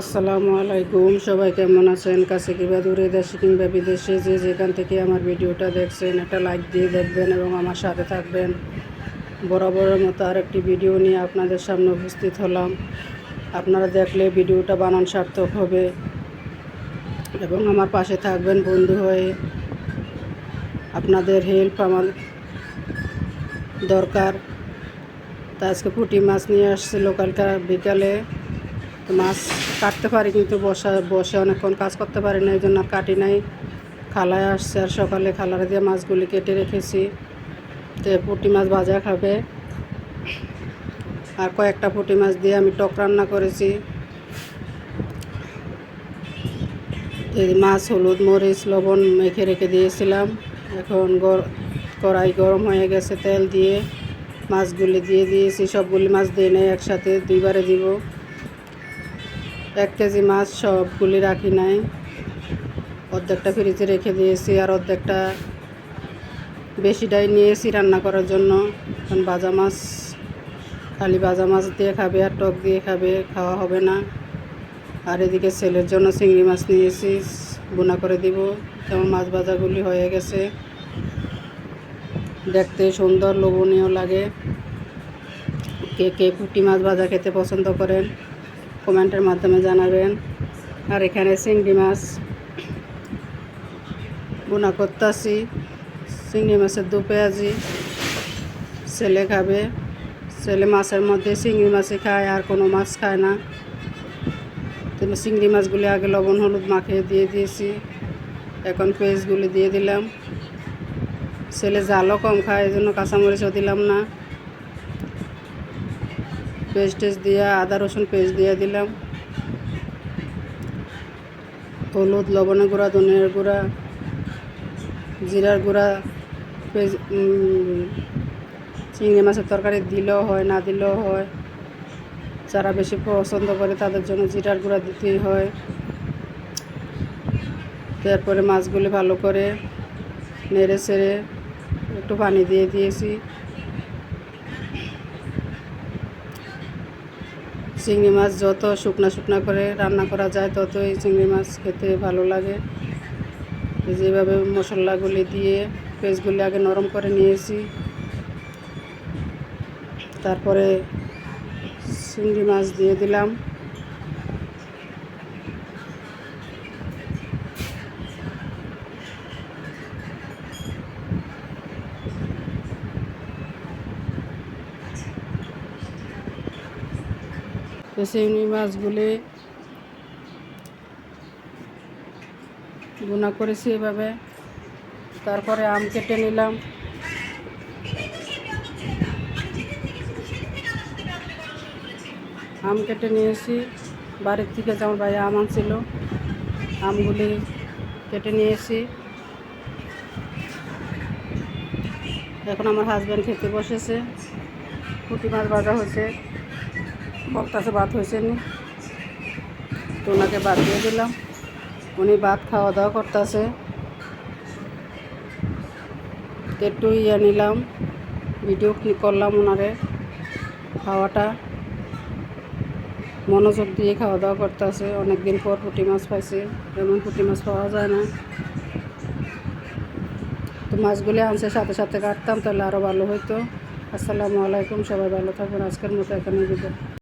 আসসালামু আলাইকুম। সবাই কেমন আছেন? কাছে কিংবা দূরে, দেশে কিংবা বিদেশে যে যেখান থেকে আমার ভিডিওটা দেখছেন, একটা লাইক দিয়ে দেখবেন এবং আমার সাথে থাকবেন। বরাবরের মতো আরেকটি ভিডিও নিয়ে আপনাদের সামনে উপস্থিত হলাম। আপনারা দেখলে ভিডিওটা বানান সার্থক হবে এবং আমার পাশে থাকবেন বন্ধু হয়ে আপনাদের হেল্প আমার দরকার। তা আজকে পুঁটি মাছ নিয়ে আসছে লোকালটা বিকালে। তো মাছ কাটতে পারি কিন্তু বসা, বসে অনেকক্ষণ কাজ করতে পারি না এই জন্য কাটি নাই। খালায় আসছে আর সকালে খালারে দিয়ে মাছগুলি কেটে রেখেছি। তো পুঁটি মাছ ভাজা খাবে। আর কয়েকটা পুঁটি মাছ দিয়ে আমি টক রান্না করেছি। মাছ হলুদ, মরিচ, লবণ মেখে রেখে দিয়েছিলাম। এখন কড়াই গরম হয়ে গেছে তেল দিয়ে। মাছগুলি দিয়ে দিয়েছি, সবগুলি মাছ দিয়ে নেই একসাথে দুইবারে দিব। এক কেজি মাছ সবগুলি রাখি নাই। অর্ধেকটা ফ্রিজে রেখে দিয়েছি আর অর্ধেকটা বেশিটাই নিয়েছি রান্না করার জন্য। কারণ ভাজা মাছ, খালি ভাজা মাছ দিয়ে খাবে আর টক দিয়ে খাবে, খাওয়া হবে না। আর এদিকে ছেলের জন্য চিংড়ি মাছ নিয়েছি, বোনা করে দিব। যেমন মাছ ভাজাগুলি হয়ে গেছে। দেখতে সুন্দর, লোভনীয় লাগে। কে কে পুঁটি মাছ ভাজা খেতে পছন্দ করেন? কমেন্টের মাধ্যমে জানাবেন। আর এখানে চিংড়ি মাছ বোনা করতেছি চিংড়ি মাছের দু পেঁয়াজি, ছেলে খাবে। ছেলে মাছের মধ্যে চিংড়ি মাছই খায়, আর কোনো মাছ খায় না। তুমি চিংড়ি মাছগুলি আগে লবণ, হলুদ মাখিয়ে দিয়ে দিয়েছি। এখন পেঁয়াজগুলি দিয়ে দিলাম। ছেলে জালও কম খায় এই জন্য কাঁচামরিচও দিলাম না। পেস্ট টেস্ট দিয়ে, আদা রসুন পেস্ট দিয়ে দিলাম। হলুদ, লবণের গুঁড়া, ধনিয়ার গুঁড়া, জিরার গুঁড়া চিংড়ি মাছের তরকারি দিলেও হয়, না দিলেও হয়। যারা বেশি পছন্দ করে তাদের জন্য জিরার গুঁড়া দিতেই হয়। তারপরে মাছগুলি ভালো করে নেড়ে ছেড়ে একটু পানি দিয়ে দিয়েছি। চিংড়ি মাছ যত শুকনা শুকনা করে রান্না করা যায় তত এই চিংড়ি মাছ খেতে ভালো লাগে। যেভাবে মশলাগুলি দিয়ে পেঁয়াজগুলি আগে নরম করে নিয়েছি। তারপরে চিংড়ি মাছ দিয়ে দিলাম। তো চিংড়ি মাছগুলি গুণা করেছি এভাবে। তারপরে আম কেটে নিলাম। আম কেটে নিয়েছি। বাড়ির থেকে যেমন ভাই আম আনছিল, আমগুলি কেটে নিয়েছি। এখন আমার হাজব্যান্ড খেতে বসেছে। পুঁটি মাছ ভাজা হয়েছে। বক্তাছে ভাত হয়েছে নি। তো ওনাকে ভাত দিয়ে দিলাম। উনি ভাত খাওয়া দাওয়া করতেছে। একটু ইয়ে নিলাম। ভিডিও করলাম ওনারে? খাওয়াটা। মনোযোগ দিয়ে খাওয়া দাওয়া করতেছে। অনেকদিন পর পুঁটি মাছ পাইছে। এমন পুঁটি মাছ পাওয়া যায় না। তো মাছগুলি আনছে, সাথে সাথে কাটতাম, তাহলে আরও ভালো হইতো। আসসালামু আলাইকুম, সবাই ভালো থাকবেন। আজকের মতো এখানে বিদায়।